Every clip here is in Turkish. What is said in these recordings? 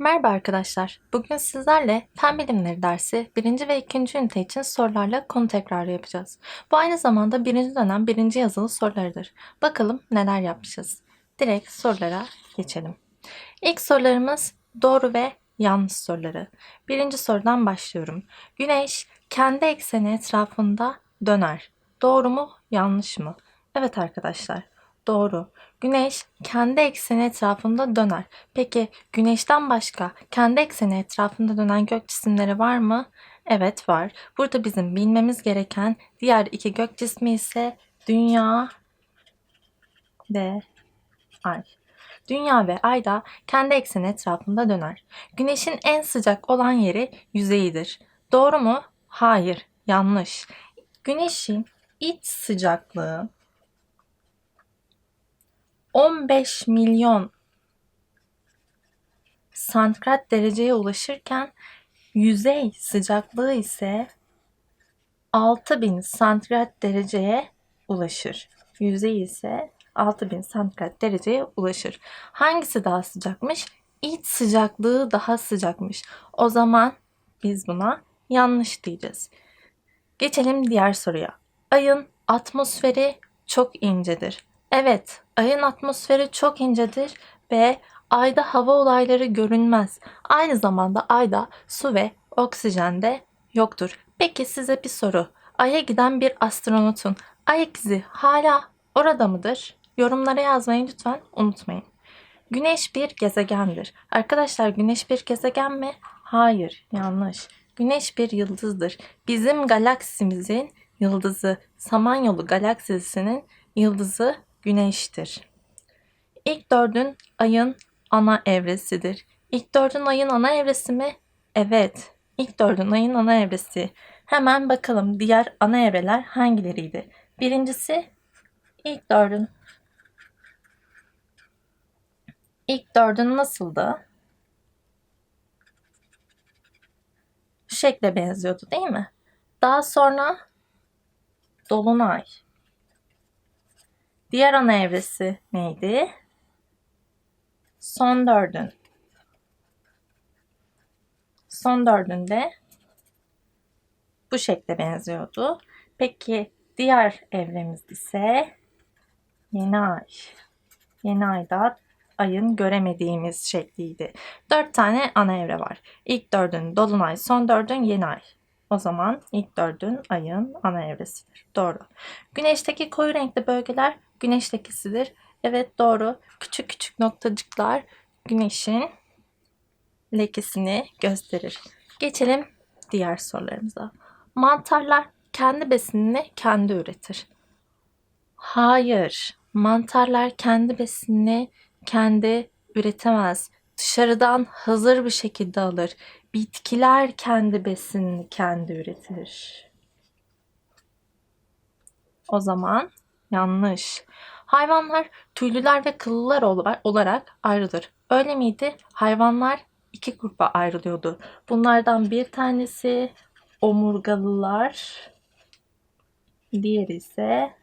Merhaba arkadaşlar. Bugün sizlerle Fen Bilimleri dersi 1. ve 2. ünite için sorularla konu tekrarı yapacağız. Bu aynı zamanda 1. dönem 1. yazılı sorularıdır. Bakalım neler yapmışız. Direkt sorulara geçelim. İlk sorularımız doğru ve yanlış soruları. Birinci sorudan başlıyorum. Güneş kendi ekseni etrafında döner. Doğru mu, yanlış mı? Evet arkadaşlar, doğru. Güneş kendi ekseni etrafında döner. Peki güneşten başka kendi ekseni etrafında dönen gök cisimleri var mı? Evet var. Burada bizim bilmemiz gereken diğer iki gök cismi ise Dünya ve Ay. Dünya ve Ay da kendi ekseni etrafında döner. Güneşin en sıcak olan yeri yüzeyidir. Doğru mu? Hayır, yanlış. Güneşin iç sıcaklığı 15 milyon santigrat dereceye ulaşırken yüzey sıcaklığı ise 6000 santigrat dereceye ulaşır. Yüzey ise 6000 santigrat dereceye ulaşır. Hangisi daha sıcakmış? İç sıcaklığı daha sıcakmış. O zaman biz buna yanlış diyeceğiz. Geçelim diğer soruya. Ayın atmosferi çok incedir. Evet, ayın atmosferi çok incedir ve ayda hava olayları görünmez. Aynı zamanda ayda su ve oksijen de yoktur. Peki size bir soru. Ay'a giden bir astronotun ayak izi hala orada mıdır? Yorumlara yazmayı lütfen unutmayın. Güneş bir gezegendir. Arkadaşlar güneş bir gezegen mi? Hayır, yanlış. Güneş bir yıldızdır. Bizim galaksimizin yıldızı, Samanyolu galaksisinin yıldızı Güneş'tir. İlk dördün ayın ana evresidir. İlk dördün ayın ana evresi mi? Evet. İlk dördün ayın ana evresi. Hemen bakalım diğer ana evreler hangileriydi? Birincisi ilk dördün. İlk dördün nasıldı? Şekle benziyordu değil mi? Daha sonra Dolunay. Diğer ana evresi neydi? Son dördün. Son dördünde bu şekle benziyordu. Peki diğer evremiz ise yeni ay. Yeni ayda ayın göremediğimiz şekliydi. Dört tane ana evre var. İlk dördün dolunay, son dördün yeni ay. O zaman ilk dördün ayın ana evresidir. Doğru. Güneşteki koyu renkli bölgeler güneştekisidir. Evet doğru. Küçük küçük noktacıklar güneşin lekesini gösterir. Geçelim diğer sorularımıza. Mantarlar kendi besinini kendi üretir. Hayır. Mantarlar kendi besinini kendi üretemez. Dışarıdan hazır bir şekilde alır. Bitkiler kendi besinini kendi üretir. O zaman yanlış. Hayvanlar tüylüler ve kıllılar olarak ayrılır. Öyle miydi? Hayvanlar iki gruba ayrılıyordu. Bunlardan bir tanesi omurgalılar, diğeri ise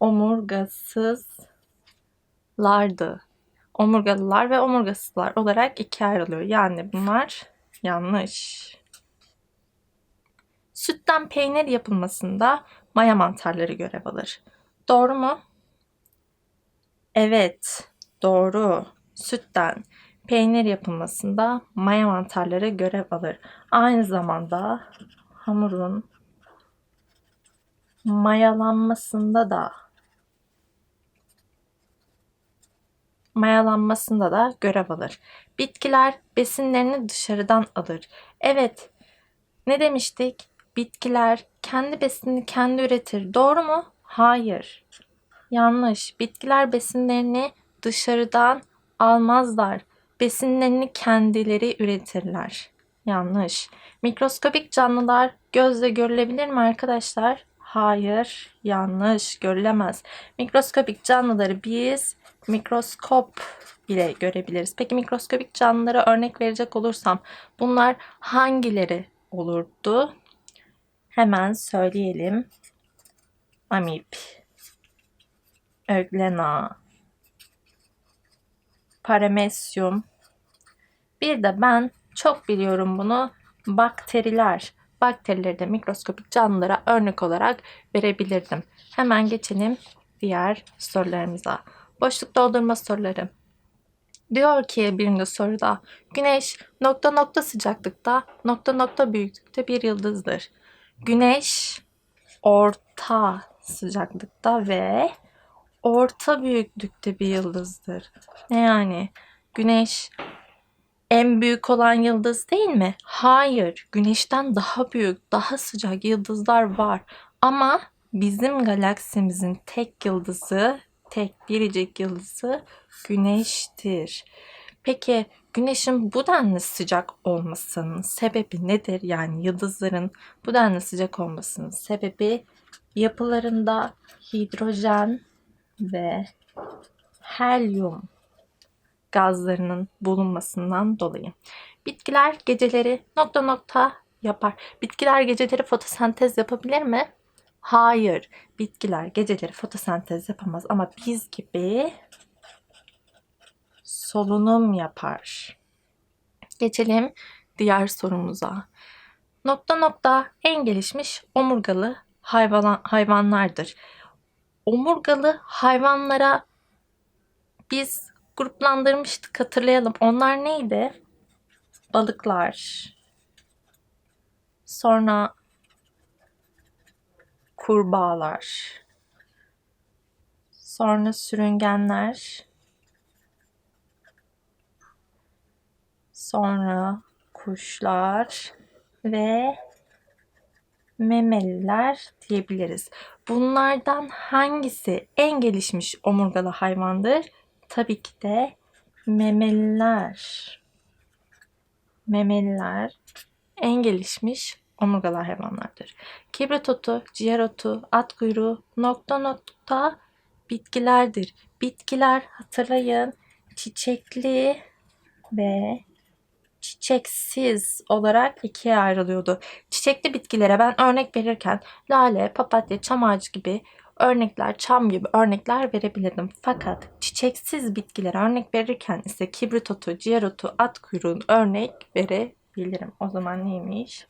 omurgasızlardı. Omurgalılar ve omurgasızlar olarak ikiye ayrılıyor. Yani bunlar yanlış. Sütten peynir yapılmasında maya mantarları görev alır. Doğru mu? Evet, doğru. Sütten peynir yapılmasında maya mantarları görev alır. Aynı zamanda hamurun mayalanmasında da mayalanmasında da görev alır. Bitkiler besinlerini dışarıdan alır. Evet, ne demiştik? Bitkiler kendi besinini kendi üretir. Doğru mu? Hayır. Yanlış. Bitkiler besinlerini dışarıdan almazlar. Besinlerini kendileri üretirler. Yanlış. Mikroskopik canlılar gözle görülebilir mi arkadaşlar? Hayır, yanlış, görülemez. Mikroskopik canlıları biz mikroskop ile görebiliriz. Peki mikroskopik canlılara örnek verecek olursam bunlar hangileri olurdu? Hemen söyleyelim. Amip, Öglena, Paramesyum, Bir de ben çok biliyorum bunu. Bakteriler. Bakterileri de mikroskopik canlılara örnek olarak verebilirdim. Hemen geçelim diğer sorularımıza. Boşluk doldurma soruları. Diyor ki birinci soruda Güneş nokta nokta sıcaklıkta nokta nokta büyüklükte bir yıldızdır. Güneş orta sıcaklıkta ve orta büyüklükte bir yıldızdır. Ne yani? Güneş en büyük olan yıldız değil mi? Hayır. Güneşten daha büyük, daha sıcak yıldızlar var. Ama bizim galaksimizin tek yıldızı, tek biricik yıldızı Güneş'tir. Peki Güneşin bu denli sıcak olmasının sebebi nedir? Yani yıldızların bu denli sıcak olmasının sebebi yapılarında hidrojen ve helyum gazlarının bulunmasından dolayı. Bitkiler geceleri nokta nokta yapar. Bitkiler geceleri fotosentez yapabilir mi? Hayır. Bitkiler geceleri fotosentez yapamaz ama biz gibi solunum yapar. Geçelim diğer sorumuza. Nokta nokta en gelişmiş omurgalı hayvan, hayvanlardır. Omurgalı hayvanlara biz gruplandırmıştık hatırlayalım. Onlar neydi? Balıklar. Sonra kurbağalar. Sonra sürüngenler. Sonra kuşlar ve memeliler diyebiliriz. Bunlardan hangisi en gelişmiş omurgalı hayvandır? Tabii ki de memeliler. Memeliler en gelişmiş omurgalı hayvanlardır. Kibrit otu, ciğer otu, at kuyruğu, nokta nokta bitkilerdir. Bitkiler hatırlayın çiçekli ve çiçeksiz olarak ikiye ayrılıyordu. Çiçekli bitkilere ben örnek verirken lale, papatya, çam ağacı gibi örnekler, çam gibi örnekler verebilirdim. Fakat çiçeksiz bitkilere örnek verirken ise kibrit otu, ciğer otu, at kuyruğun örnek verebilirim. O zaman neymiş?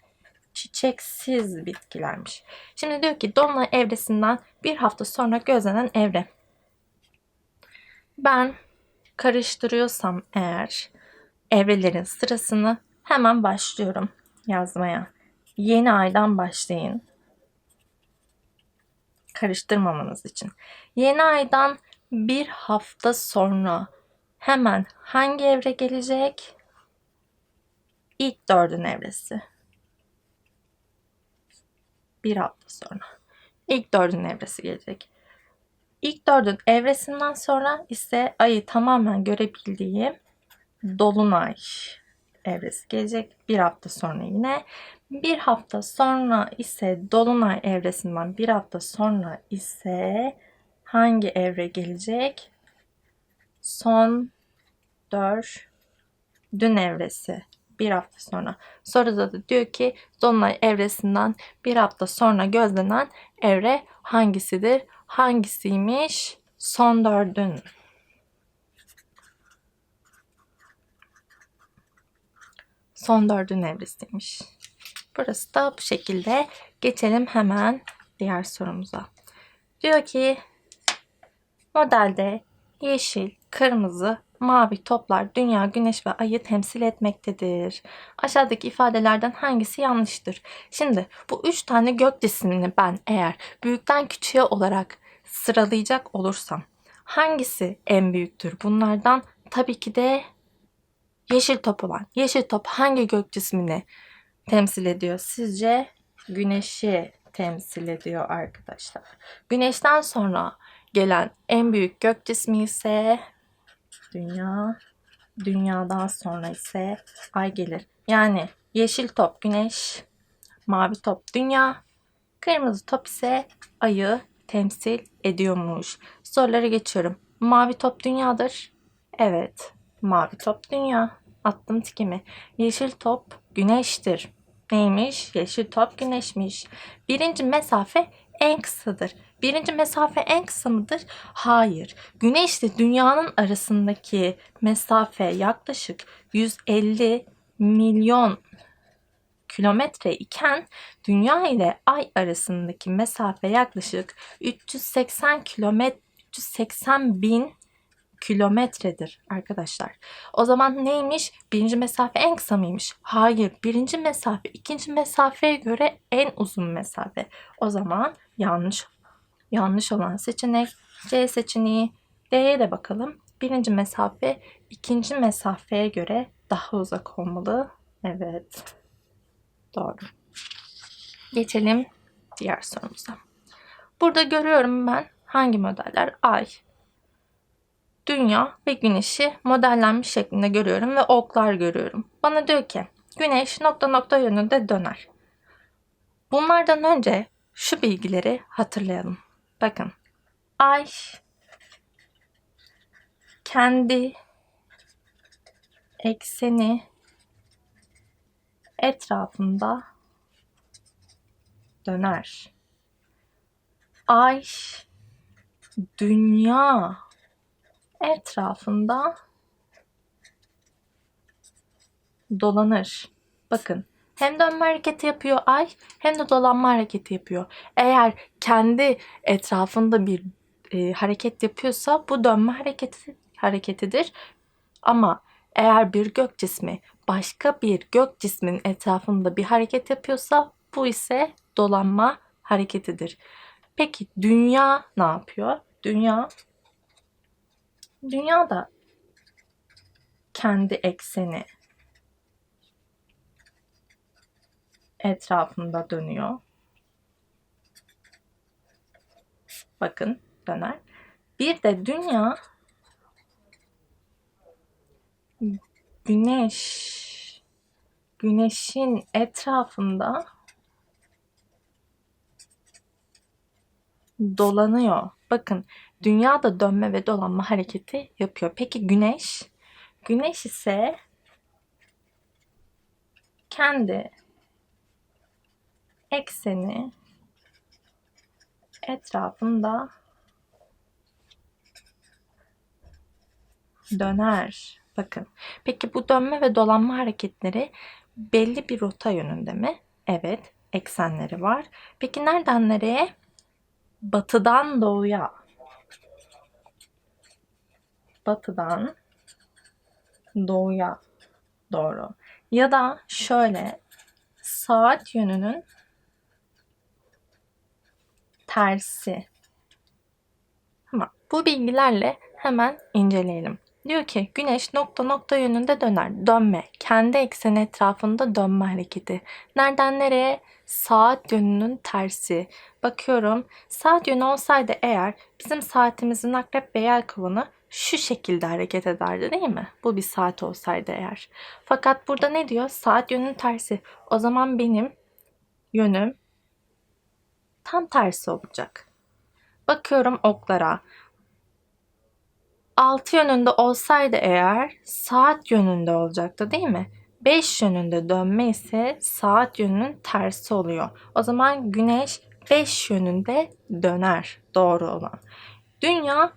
Çiçeksiz bitkilermiş. Şimdi diyor ki dolunay evresinden bir hafta sonra gözlenen evre. Ben karıştırıyorsam eğer evrelerin sırasını hemen başlıyorum yazmaya. Yeni aydan başlayın. Karıştırmamanız için. Yeni aydan bir hafta sonra hemen hangi evre gelecek? İlk dördün evresi. Bir hafta sonra. İlk dördün evresi gelecek. İlk dördün evresinden sonra ise ayı tamamen görebildiğim dolunay evresi gelecek. Bir hafta sonra yine. Bir hafta sonra ise dolunay evresinden bir hafta sonra ise hangi evre gelecek? Son dört dün evresi bir hafta sonra. Soruda da diyor ki dolunay evresinden bir hafta sonra gözlenen evre hangisidir? Hangisiymiş? Son dördün. son dördün evresiymiş. Burası da bu şekilde. Geçelim hemen diğer sorumuza. Diyor ki modelde yeşil, kırmızı, mavi toplar dünya, güneş ve ayı temsil etmektedir. Aşağıdaki ifadelerden hangisi yanlıştır? Şimdi bu üç tane gök cisimini ben eğer büyükten küçüğe olarak sıralayacak olursam hangisi en büyüktür? Bunlardan tabii ki de yeşil top olan yeşil top hangi gök cismini temsil ediyor? Sizce güneşi temsil ediyor arkadaşlar. Güneşten sonra gelen en büyük gök cismi ise dünya. Dünyadan sonra ise ay gelir. Yani yeşil top güneş, mavi top dünya, kırmızı top ise ayı temsil ediyormuş. Soruları geçiyorum. Mavi top dünyadır. Evet. Mavi top dünya. Attım tikimi. Yeşil top güneştir. Neymiş? Yeşil top güneşmiş. Birinci mesafe en kısadır. Birinci mesafe en kısa mıdır? Hayır. Güneş ile dünyanın arasındaki mesafe yaklaşık 150 milyon kilometre iken dünya ile ay arasındaki mesafe yaklaşık 380 kilometre 380 bin kilometredir arkadaşlar. O zaman neymiş? Birinci mesafe en kısa mıymış? Hayır. Birinci mesafe ikinci mesafeye göre en uzun mesafe. O zaman yanlış yanlış olan seçenek C seçeneği. D'ye de bakalım. Birinci mesafe ikinci mesafeye göre daha uzak olmalı. Evet. Doğru. Geçelim diğer sorumuza. Burada görüyorum ben hangi modeller? Ay, Dünya ve Güneş'i modellenmiş şeklinde görüyorum ve oklar görüyorum. Bana diyor ki Güneş nokta nokta yönünde döner. Bunlardan önce şu bilgileri hatırlayalım. Bakın. Ay kendi ekseni etrafında döner. Ay dünya etrafında dolanır. Bakın hem dönme hareketi yapıyor ay hem de dolanma hareketi yapıyor. Eğer kendi etrafında bir e, hareket yapıyorsa bu dönme hareketi hareketidir. Ama eğer bir gök cismi başka bir gök cismin etrafında bir hareket yapıyorsa bu ise dolanma hareketidir. Peki dünya ne yapıyor? Dünya dünya da kendi ekseni etrafında dönüyor. Bakın döner. Bir de dünya güneş güneşin etrafında dolanıyor. Bakın dünya da dönme ve dolanma hareketi yapıyor. Peki güneş? Güneş ise kendi ekseni etrafında döner. Bakın. Peki bu dönme ve dolanma hareketleri belli bir rota yönünde mi? Evet. Eksenleri var. Peki nereden nereye? Batıdan doğuya. Batıdan doğuya doğru. Ya da şöyle saat yönünün tersi. Ama bu bilgilerle hemen inceleyelim. Diyor ki güneş nokta nokta yönünde döner. Dönme. Kendi ekseni etrafında dönme hareketi. Nereden nereye? Saat yönünün tersi. Bakıyorum. Saat yönü olsaydı eğer bizim saatimizin akrep ve yelkovanı şu şekilde hareket ederdi değil mi? Bu bir saat olsaydı eğer. Fakat burada ne diyor? Saat yönünün tersi. O zaman benim yönüm tam tersi olacak. Bakıyorum oklara. Altı yönünde olsaydı eğer saat yönünde olacaktı değil mi? 5 yönünde dönme ise saat yönünün tersi oluyor. O zaman güneş 5 yönünde döner doğru olan. Dünya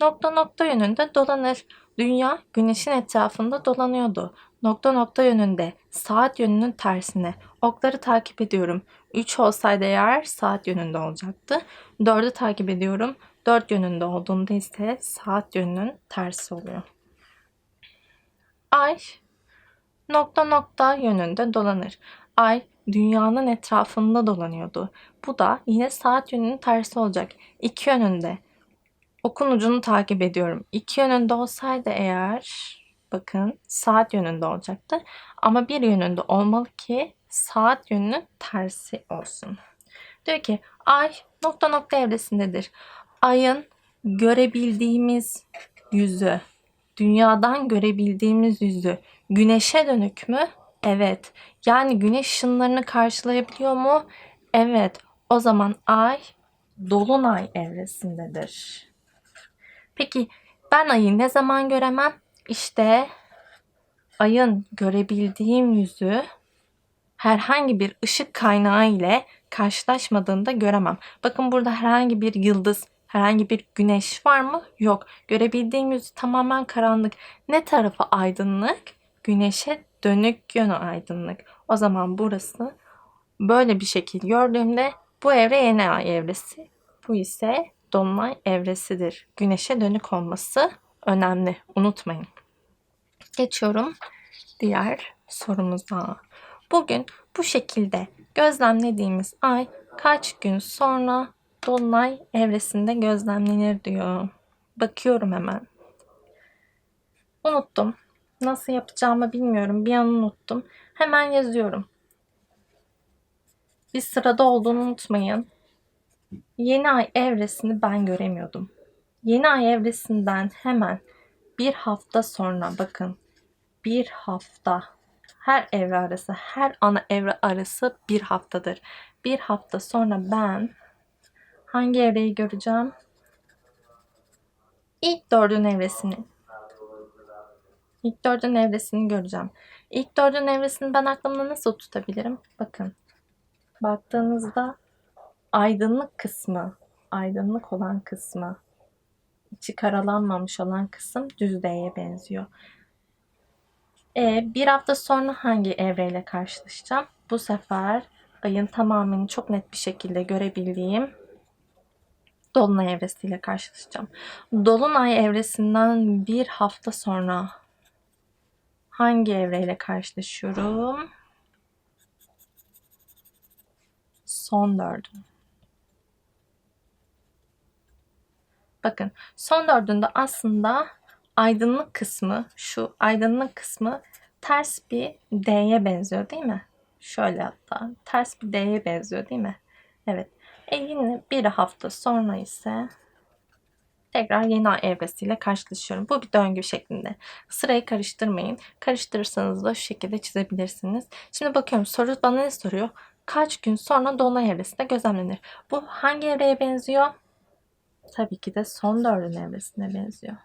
nokta nokta yönünde dolanır. Dünya güneşin etrafında dolanıyordu. Nokta nokta yönünde saat yönünün tersine. Okları takip ediyorum. 3 olsaydı eğer saat yönünde olacaktı. 4'ü takip ediyorum. 4 yönünde olduğunda ise saat yönünün tersi oluyor. Ay nokta nokta yönünde dolanır. Ay dünyanın etrafında dolanıyordu. Bu da yine saat yönünün tersi olacak. İki yönünde. Okun ucunu takip ediyorum. İki yönünde olsaydı eğer bakın saat yönünde olacaktı. Ama bir yönünde olmalı ki saat yönünün tersi olsun. Diyor ki ay nokta nokta evresindedir. Ayın görebildiğimiz yüzü, dünyadan görebildiğimiz yüzü güneşe dönük mü? Evet. Yani güneş ışınlarını karşılayabiliyor mu? Evet. O zaman ay dolunay evresindedir. Peki ben ayı ne zaman göremem? İşte ayın görebildiğim yüzü herhangi bir ışık kaynağı ile karşılaşmadığında göremem. Bakın burada herhangi bir yıldız, herhangi bir güneş var mı? Yok. Görebildiğim yüz tamamen karanlık. Ne tarafı aydınlık? Güneşe dönük yönü aydınlık. O zaman burası böyle bir şekil gördüğümde bu evre yeni ay evresi. Bu ise dolunay evresidir. Güneşe dönük olması önemli. Unutmayın. Geçiyorum diğer sorumuza. Bugün bu şekilde gözlemlediğimiz ay kaç gün sonra dolunay evresinde gözlemlenir diyor. Bakıyorum hemen. Unuttum. Nasıl yapacağımı bilmiyorum. Bir an unuttum. Hemen yazıyorum. Bir sırada olduğunu unutmayın. Yeni ay evresini ben göremiyordum. Yeni ay evresinden hemen bir hafta sonra bakın bir hafta her evre arası her ana evre arası bir haftadır. Bir hafta sonra ben hangi evreyi göreceğim? İlk dördün evresini. İlk dördün evresini göreceğim. İlk dördün evresini ben aklımda nasıl tutabilirim? Bakın. Baktığınızda aydınlık kısmı, aydınlık olan kısmı, içi karalanmamış olan kısım düz D'ye benziyor. E, bir hafta sonra hangi evreyle karşılaşacağım? Bu sefer ayın tamamını çok net bir şekilde görebildiğim Dolunay evresiyle karşılaşacağım. Dolunay evresinden bir hafta sonra hangi evreyle karşılaşıyorum? Son dördün. Bakın son dördünde aslında aydınlık kısmı şu aydınlık kısmı ters bir D'ye benziyor değil mi? Şöyle hatta ters bir D'ye benziyor değil mi? Evet. E yine bir hafta sonra ise tekrar yeni ay evresiyle karşılaşıyorum. Bu bir döngü şeklinde. Sırayı karıştırmayın. Karıştırırsanız da şu şekilde çizebilirsiniz. Şimdi bakıyorum soru bana ne soruyor? Kaç gün sonra dolunay evresinde gözlemlenir? Bu hangi evreye benziyor? Tabii ki de son dördün evresine benziyor.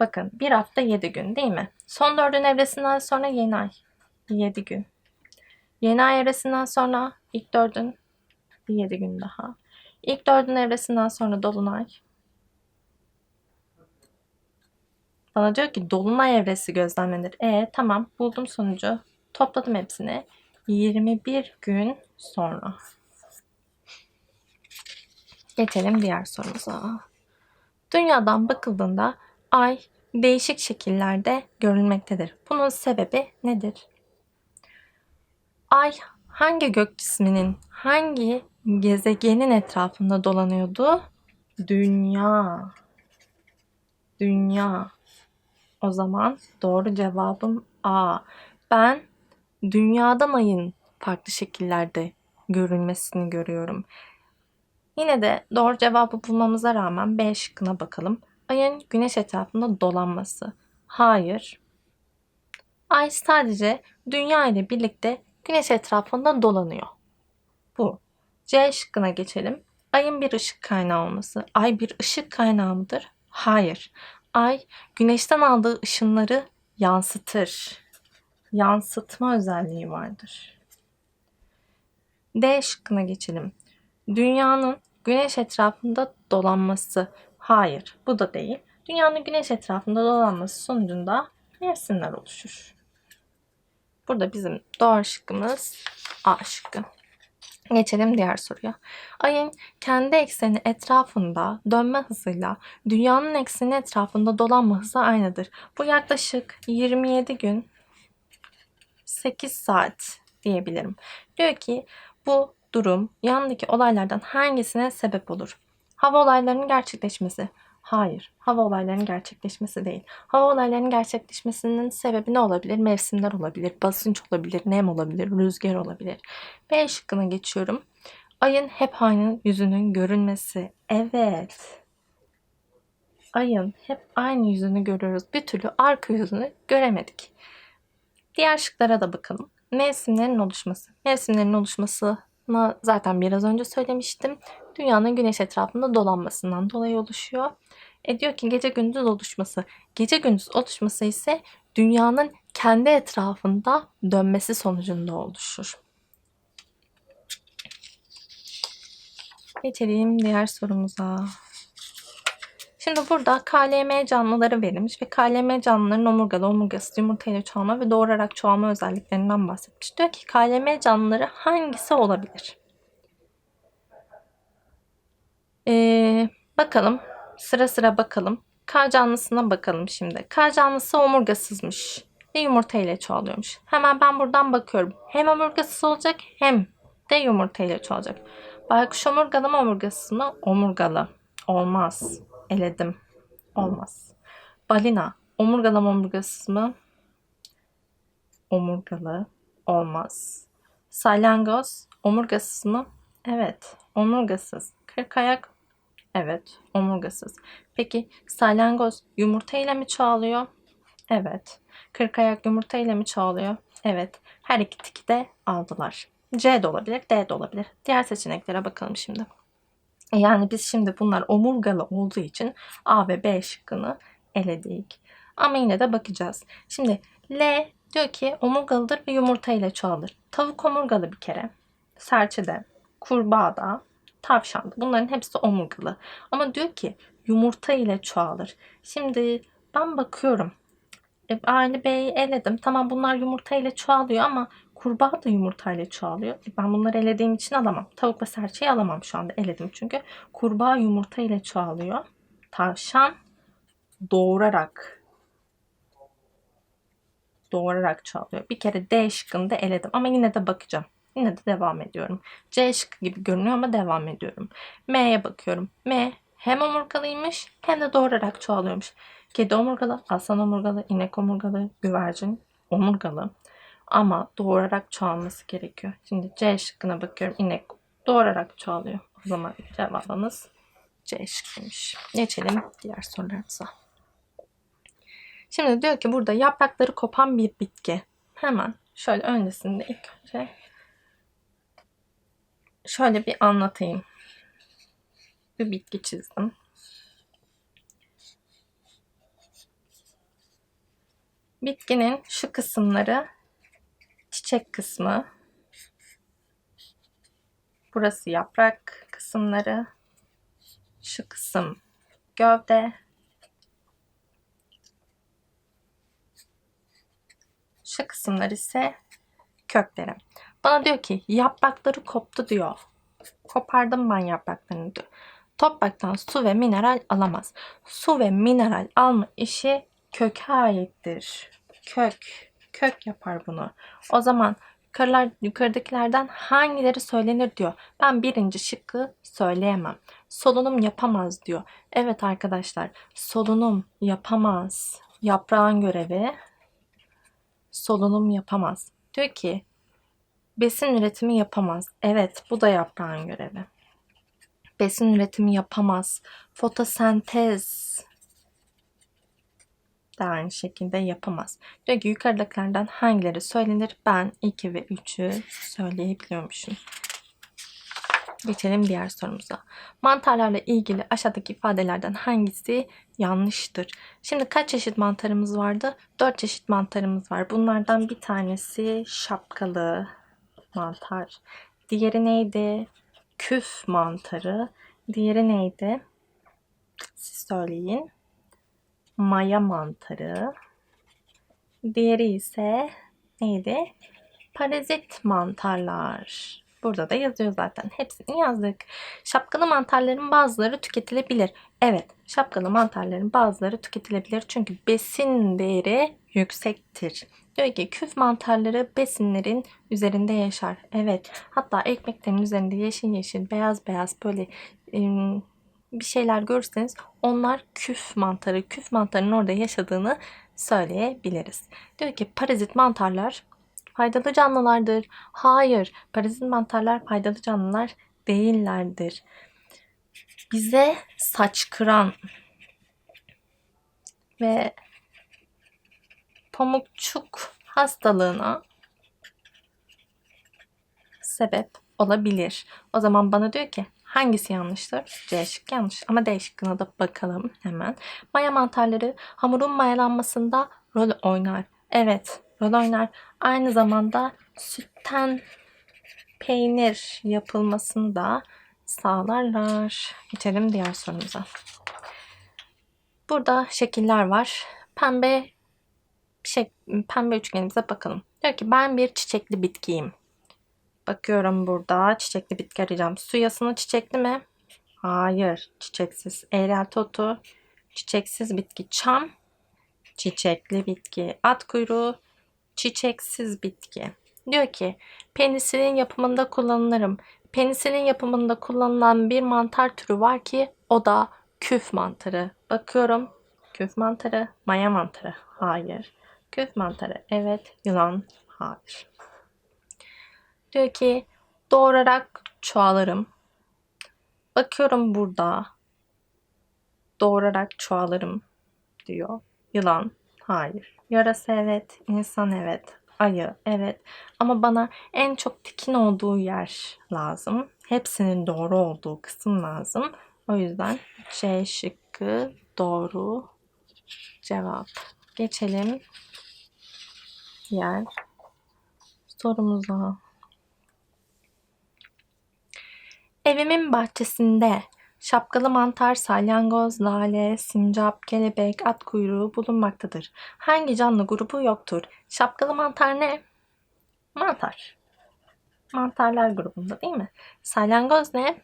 Bakın bir hafta 7 gün değil mi? Son dördün evresinden sonra yeni ay 7 gün. Yeni ay evresinden sonra ilk dördün 7 gün daha. İlk dördün evresinden sonra dolunay. Bana diyor ki dolunay evresi gözlemlenir. E tamam buldum sonucu. Topladım hepsini. 21 gün sonra. Geçelim diğer sorumuza. Dünyadan bakıldığında ay değişik şekillerde görünmektedir. Bunun sebebi nedir? Ay hangi gök cisminin, hangi gezegenin etrafında dolanıyordu? Dünya. Dünya. O zaman doğru cevabım A. Ben dünyadan ayın farklı şekillerde görünmesini görüyorum. Yine de doğru cevabı bulmamıza rağmen B şıkkına bakalım. Ayın güneş etrafında dolanması. Hayır. Ay sadece dünya ile birlikte güneş etrafında dolanıyor. Bu. C şıkkına geçelim. Ayın bir ışık kaynağı olması. Ay bir ışık kaynağı mıdır? Hayır. Ay güneşten aldığı ışınları yansıtır. Yansıtma özelliği vardır. D şıkkına geçelim. Dünyanın güneş etrafında dolanması. Hayır, bu da değil. Dünyanın güneş etrafında dolanması sonucunda mevsimler oluşur. Burada bizim doğru şıkkımız A şıkkı. Geçelim diğer soruya. Ayın kendi ekseni etrafında dönme hızıyla dünyanın ekseni etrafında dolanma hızı aynıdır. Bu yaklaşık 27 gün 8 saat diyebilirim. Diyor ki bu durum yandaki olaylardan hangisine sebep olur? Hava olaylarının gerçekleşmesi. Hayır, hava olaylarının gerçekleşmesi değil. Hava olaylarının gerçekleşmesinin sebebi ne olabilir? Mevsimler olabilir, basınç olabilir, nem olabilir, rüzgar olabilir. B şıkkına geçiyorum. Ayın hep aynı yüzünün görünmesi. Evet. Ayın hep aynı yüzünü görüyoruz. Bir türlü arka yüzünü göremedik. Diğer şıklara da bakalım. Mevsimlerin oluşması. Mevsimlerin oluşmasını zaten biraz önce söylemiştim. Dünyanın güneş etrafında dolanmasından dolayı oluşuyor. E diyor ki gece gündüz oluşması. Gece gündüz oluşması ise dünyanın kendi etrafında dönmesi sonucunda oluşur. Geçelim diğer sorumuza. Şimdi burada KLM canlıları verilmiş ve KLM canlıların omurgalı, omurgasız, yumurtayla çoğalma ve doğurarak çoğalma özelliklerinden bahsetmiş. Diyor ki KLM canlıları hangisi olabilir? Ee, bakalım. Sıra sıra bakalım. K canlısına bakalım şimdi. K canlısı omurgasızmış ve yumurta ile çoğalıyormuş. Hemen ben buradan bakıyorum. Hem omurgasız olacak hem de yumurta ile çoğalacak. Baykuş omurgalı mı omurgasız mı? Omurgalı. Olmaz. Eledim. Olmaz. Balina omurgalı mı omurgasız mı? Omurgalı. Olmaz. Salyangoz omurgasız mı? Evet. Omurgasız. Kırk ayak Evet, omurgasız. Peki salyangoz yumurta ile mi çoğalıyor? Evet. Kırk ayak yumurta ile mi çoğalıyor? Evet. Her iki tiki de aldılar. C de olabilir, D de olabilir. Diğer seçeneklere bakalım şimdi. Yani biz şimdi bunlar omurgalı olduğu için A ve B şıkkını eledik. Ama yine de bakacağız. Şimdi L diyor ki omurgalıdır ve yumurta ile çoğalır. Tavuk omurgalı bir kere. Serçede, kurbağada, tavşanda. Bunların hepsi omurgalı. Ama diyor ki yumurta ile çoğalır. Şimdi ben bakıyorum. E, A ile B'yi eledim. Tamam bunlar yumurta ile çoğalıyor ama kurbağa da yumurta ile çoğalıyor. E, ben bunları elediğim için alamam. Tavuk ve serçeyi alamam şu anda. Eledim çünkü. Kurbağa yumurta ile çoğalıyor. Tavşan doğurarak doğurarak çoğalıyor. Bir kere D şıkkını eledim ama yine de bakacağım. Yine de devam ediyorum. C şıkkı gibi görünüyor ama devam ediyorum. M'ye bakıyorum. M hem omurgalıymış hem de doğurarak çoğalıyormuş. Kedi omurgalı, aslan omurgalı, inek omurgalı, güvercin omurgalı. Ama doğurarak çoğalması gerekiyor. Şimdi C şıkkına bakıyorum. İnek doğurarak çoğalıyor. O zaman cevabımız C şıkkıymış. Geçelim diğer sorularımıza. Şimdi diyor ki burada yaprakları kopan bir bitki. Hemen şöyle öncesinde ilk önce şöyle bir anlatayım. Bir bitki çizdim. Bitkinin şu kısımları çiçek kısmı. Burası yaprak kısımları. Şu kısım gövde. Şu kısımlar ise kökleri. Bana diyor ki yaprakları koptu diyor. Kopardım ben yapraklarını diyor. Topraktan su ve mineral alamaz. Su ve mineral alma işi köke aittir. Kök. Kök yapar bunu. O zaman yukarılar, yukarıdakilerden hangileri söylenir diyor. Ben birinci şıkkı söyleyemem. Solunum yapamaz diyor. Evet arkadaşlar solunum yapamaz. Yaprağın görevi solunum yapamaz. Diyor ki besin üretimi yapamaz. Evet bu da yaprağın görevi. Besin üretimi yapamaz. Fotosentez de aynı şekilde yapamaz. Diyor ki yukarıdakilerden hangileri söylenir? Ben 2 ve 3'ü söyleyebiliyormuşum. Geçelim diğer sorumuza. Mantarlarla ilgili aşağıdaki ifadelerden hangisi yanlıştır? Şimdi kaç çeşit mantarımız vardı? 4 çeşit mantarımız var. Bunlardan bir tanesi şapkalı mantar. Diğeri neydi? Küf mantarı. Diğeri neydi? Siz söyleyin. Maya mantarı. Diğeri ise neydi? Parazit mantarlar. Burada da yazıyor zaten. Hepsini yazdık. Şapkalı mantarların bazıları tüketilebilir. Evet, şapkalı mantarların bazıları tüketilebilir. Çünkü besin değeri yüksektir. Diyor ki küf mantarları besinlerin üzerinde yaşar. Evet, hatta ekmeklerin üzerinde yeşil yeşil, beyaz beyaz böyle ım, bir şeyler görürseniz onlar küf mantarı, küf mantarının orada yaşadığını söyleyebiliriz. Diyor ki parazit mantarlar faydalı canlılardır. Hayır, parazit mantarlar faydalı canlılar değillerdir. Bize saç kıran ve pamukçuk hastalığına sebep olabilir. O zaman bana diyor ki hangisi yanlıştır? C şık yanlış ama D şıkkına da bakalım hemen. Maya mantarları hamurun mayalanmasında rol oynar. Evet rol. Aynı zamanda sütten peynir yapılmasını da sağlarlar. Geçelim diğer sorumuza. Burada şekiller var. Pembe şey, pembe üçgenimize bakalım. Diyor ki ben bir çiçekli bitkiyim. Bakıyorum burada çiçekli bitki arayacağım. Su yasını çiçekli mi? Hayır. Çiçeksiz. Eğrel totu. Çiçeksiz bitki. Çam. Çiçekli bitki. At kuyruğu. Çiçeksiz bitki. Diyor ki penisilin yapımında kullanılırım. Penisilin yapımında kullanılan bir mantar türü var ki o da küf mantarı. Bakıyorum. Küf mantarı. Maya mantarı. Hayır. Küf mantarı. Evet. Yılan. Hayır. Diyor ki doğurarak çoğalırım. Bakıyorum burada. Doğurarak çoğalırım diyor. Yılan. Hayır. Yarası evet. insan evet. Ayı evet. Ama bana en çok tikin olduğu yer lazım. Hepsinin doğru olduğu kısım lazım. O yüzden C şıkkı doğru cevap. Geçelim diğer sorumuza. Evimin bahçesinde şapkalı mantar, salyangoz, lale, sincap, kelebek, at kuyruğu bulunmaktadır. Hangi canlı grubu yoktur? Şapkalı mantar ne? Mantar. Mantarlar grubunda değil mi? Salyangoz ne?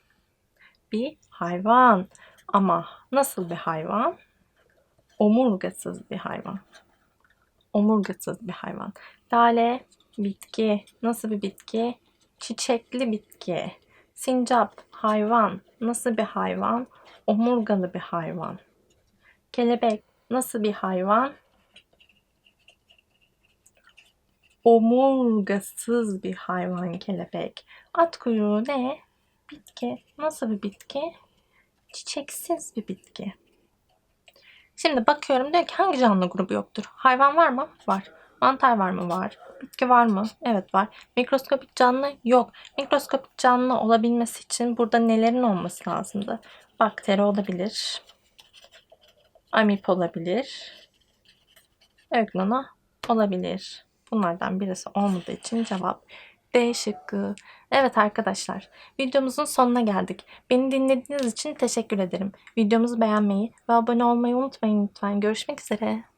Bir hayvan. Ama nasıl bir hayvan? Omurgasız bir hayvan. Omurgasız bir hayvan. Lale bitki. Nasıl bir bitki? Çiçekli bitki. Sincap hayvan. Nasıl bir hayvan? Omurgalı bir hayvan. Kelebek nasıl bir hayvan? Omurgasız bir hayvan kelebek. At kuyruğu ne? Bitki. Nasıl bir bitki? Çiçeksiz bir bitki. Şimdi bakıyorum diyor ki hangi canlı grubu yoktur? Hayvan var mı? Var. Mantar var mı? Var. Bitki var mı? Evet var. Mikroskopik canlı yok. Mikroskopik canlı olabilmesi için burada nelerin olması lazımdı? Bakteri olabilir. Amip olabilir. Öglona olabilir. Bunlardan birisi olmadığı için cevap D şıkkı. Evet arkadaşlar, videomuzun sonuna geldik. Beni dinlediğiniz için teşekkür ederim. Videomuzu beğenmeyi ve abone olmayı unutmayın lütfen. Görüşmek üzere.